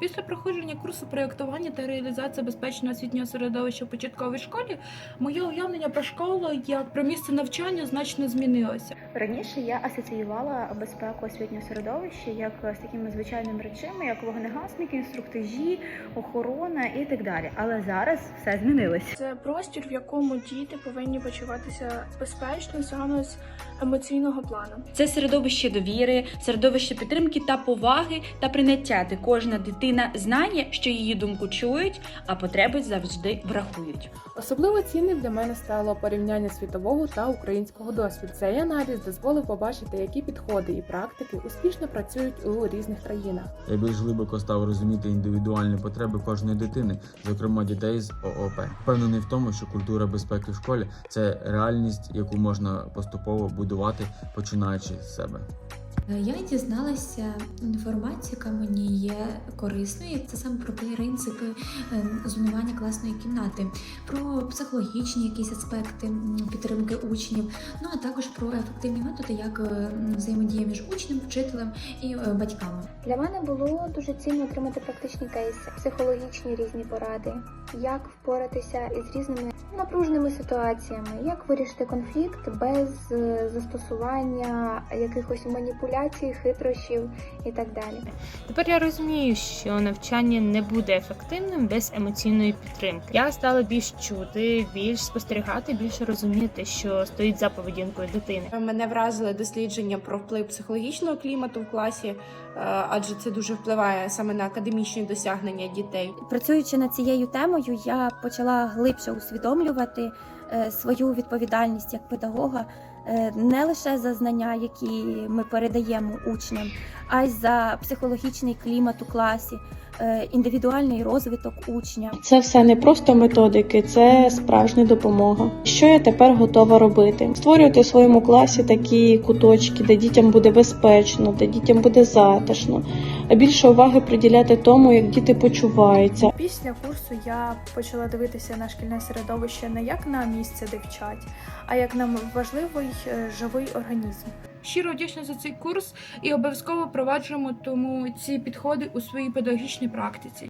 Після проходження курсу проєктування та реалізації безпечного освітнього середовища в початковій школі моє уявлення про школу як про місце навчання значно змінилося. Раніше я асоціювала безпеку освітнього середовища як з такими звичайними речами, як вогнегасники, інструктажі, охорона і так далі. Але зараз все змінилось. Це простір, в якому діти повинні почуватися безпечно саме з емоційного плану. Це середовище довіри, середовище підтримки та поваги та прийняття, де кожна дитина знає, що її думку чують, а потреби завжди врахують. Особливо цінним для мене стало порівняння світового та українського досвіду. Цей аналіз дозволив побачити, які підходи і практики успішно працюють у різних країнах. Я більш глибоко став розуміти індивідуальні потреби кожної дитини, зокрема дітей з ООП. Впевнений в тому, що культура безпеки в школі це реальність, яку можна поступово будувати, починаючи з себе. Я дізналася інформацію, яка мені є корисною. Це саме про принципи ем, зонування класної кімнати, про психологічні якісь аспекти підтримки учнів, ну а також про ефективні методи, як е, взаємодія між учнем, вчителем і е, батьками. Для мене було дуже цінно отримати практичні кейси, психологічні різні поради, як впоратися із різними напруженими ситуаціями, як вирішити конфлікт без е, застосування якихось маніпуляцій, хитрощів і так далі. Тепер я розумію, що навчання не буде ефективним без емоційної підтримки. Я стала більш чути, більш спостерігати, більше розуміти, що стоїть за поведінкою дитини. Мене вразили дослідження про вплив психологічного клімату в класі, е, адже це дуже впливає саме на академічні досягнення дітей. Працюючи над цією темою, я почала глибше усвідомлювати свою відповідальність як педагога е, не лише за знання, які ми передаємо учням, а й за психологічний клімат у класі, е, індивідуальний розвиток учня. Це все не просто методики, це справжня допомога. Що я тепер готова робити? Створювати в своєму класі такі куточки, де дітям буде безпечно, де дітям буде затишно, а більше уваги приділяти тому, як діти почуваються. Після курсу я почала дивитися на шкільне середовище не як на місце, де вчать, а як на важливий е, живий організм. Щиро вдячна за цей курс і обов'язково впроваджуємо тому ці підходи у своїй педагогічній практиці.